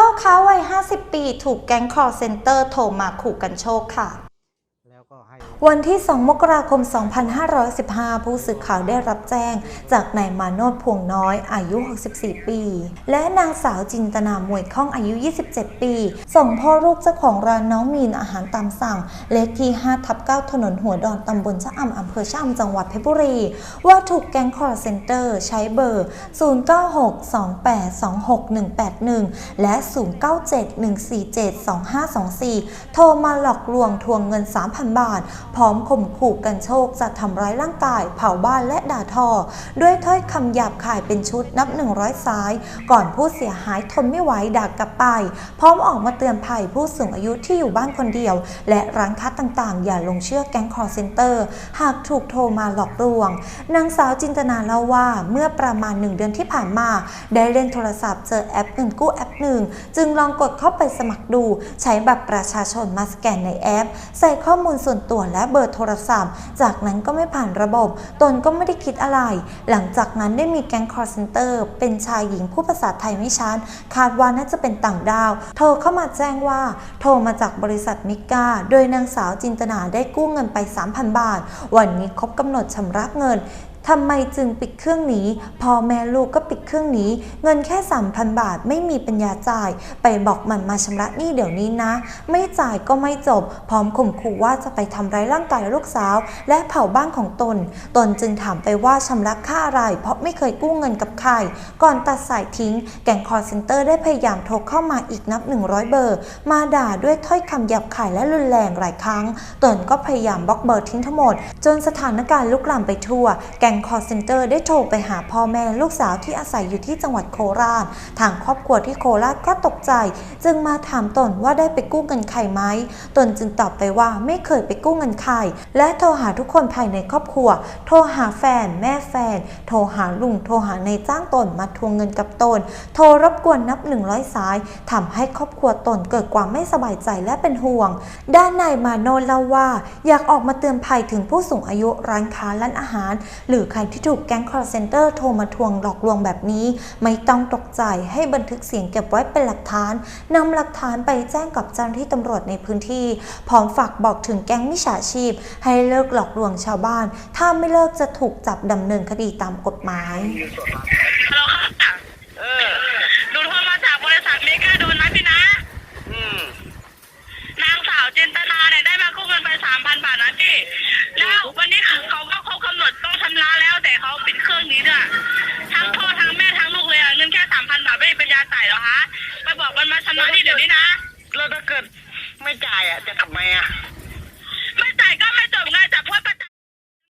พ่อค้าวัย 50 ปี ถูกแก๊งคอร์เซนเตอร์โทรมาขู่กันโชคค่ะ วันที่ 2 มกราคม 2515 ผู้สื่อข่าวได้รับแจ้ง จากนายมาโนดพวงน้อย อายุ 64 ปี และนางสาวจินตนามวยข้องอายุ 27 ปี ส่งพ่อลูกเจ้าของร้านน้องมีนอาหารตามสั่ง เลขที่ 5 ทับ 9 ถนนหัวดอนตำบลชะอำอำเภอชะอำจังหวัดเพชรบุรี ว่าถูกแก๊งคอร์เซนเตอร์ใช้เบอร์ 0962826181 และ 0971472524 โทรมาหลอกลวงทวงเงิน 3,000 บาทพร้อมข่มขู่กันโชคจะทำร้ายร่างกาย เผาบ้านและด่าทอ ด้วยถ้อยคำหยาบคายเป็นชุดนับ 100 สาย ก่อนผู้เสียหายทนไม่ไหวด่ากลับไป พร้อมออกมาเตือนภัยผู้สูงอายุที่อยู่บ้านคนเดียว และร้านค้าต่างๆ อย่าลงเชื่อแก๊งคอร์เซนเตอร์ หากถูกโทรมาหลอกลวงนางสาวจินตนาเล่าว่าเมื่อประมาณหนึ่งเดือนที่ผ่านมา ได้เล่นโทรศัพท์เจอแอปเงินกู้แอปหนึ่ง จึงลองกดเข้าไปสมัครดู ใช้บัตรประชาชนมาสแกนในแอป ใส่ข้อมูลส่วนตัวและเบอร์โทรศัพท์ จากนั้นก็ไม่ผ่านระบบ ตนก็ไม่ได้คิดอะไร หลังจากนั้นได้มีแก๊งคอร์เซนเตอร์เป็นชายหญิงผู้ภาษาไทยไม่ชัดคาดว่าน่าจะเป็นต่างดาว โทรเข้ามาแจ้งว่า โทรมาจากบริษัทมิก้า โดยนางสาวจินตนาได้กู้เงินไป 3,000 บาท วันนี้ครบกำหนดชำระเงิน ทำไมจึงปิดเครื่องหนี้พ่อแม่ลูกก็ปิดเครื่องหนี้ เงินแค่ 3,000 บาทไม่มีปัญญาจ่าย ไปบอกมันมาชำระหนี้เดี๋ยวนี้นะ ไม่จ่ายก็ไม่จบ พร้อมข่มขู่ว่าจะไปทำร้ายร่างกายลูกสาว และเผาบ้านของตน ตนจึงถามไปว่าชำระค่าอะไร เพราะไม่เคยกู้เงินกับใคร ก่อนตัดสายทิ้ง แก๊งคอร์เซนเตอร์ได้พยายามโทรเข้ามาอีกนับ 100 เบอร์ มาด่าด้วยถ้อยคำหยาบคายและรุนแรงหลายครั้ง ตนก็พยายามบล็อกเบอร์ทิ้งทั้งหมด จนสถานการณ์ลุกลามไปทั่ว แก๊งคอร์เซนเตอร์ได้โทรไปหาพ่อแม่ลูกสาวที่อาศัยอยู่ที่จังหวัดโคราช ทางครอบครัวที่โคราชก็ตกใจ จึงมาถามตนว่าได้ไปกู้เงินใครไหม ตนจึงตอบไปว่าไม่เคยไปกู้เงินใคร และโทรหาทุกคนภายในครอบครัว โทรหาแฟน แม่แฟน โทรหาลุง โทรหาในจ้างตนมาทวงเงินกับตน โทรรบกวนนับ 100 สายทำให้ครอบครัวตนเกิดความไม่สบายใจและเป็นห่วง ด้านนายมาโนนเล่าว่า อยากออกมาเตือนภัยถึงผู้สูงอายุร้านค้าร้านอาหาร หรือใครที่ถูกแก๊งคอร์เซนเตอร์โทรมาทวงหลอกลวงแบบนี้ ไม่ต้องตกใจให้บันทึกเสียงเก็บไว้เป็นหลักฐานนำหลักฐานไปแจ้งกับเจ้าหน้าที่ตำรวจในพื้นที่ พร้อมฝากบอกถึงแก๊งมิจฉาชีพ ให้เลิกหลอกลวงชาวบ้าน ถ้าไม่เลิกจะถูกจับดำเนินคดีตามกฎหมาย อกมันมาชำระหนี่เดี๋ยวนี้นะ แล้วถ้าเกิดไม่จ่ายอะจะทำไมอะ ไม่จ่ายก็ไม่จบไงแต่พื่